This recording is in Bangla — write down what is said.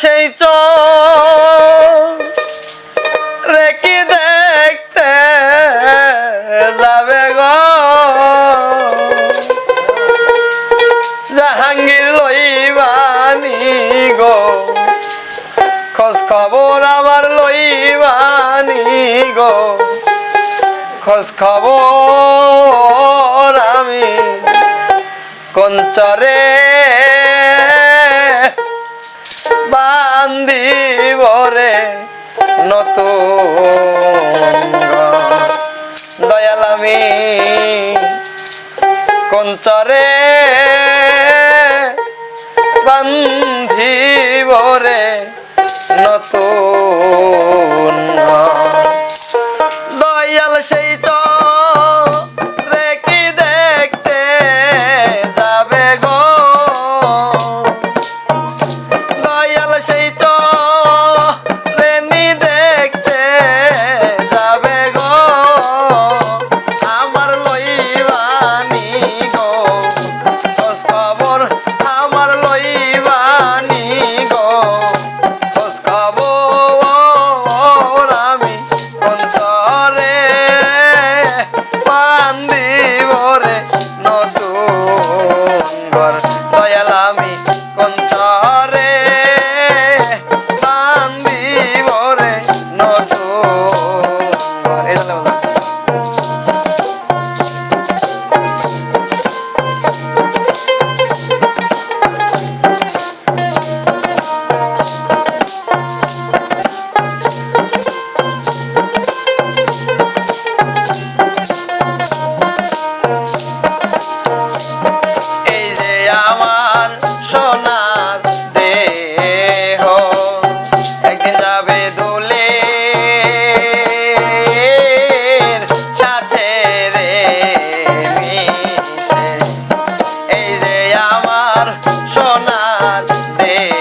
সেই রেখি দেখতে যাবে গো। জাহাঙ্গীর লইবানি গো, খোঁজ খবর আমার লইবানি গো। খোঁজ খবর আমি বান্দিব রে নতুন। দয়াল আমি কঞ্চরে বান্ধিব রে নতুন ঘর। দয়াল সেই চ corre. yeah.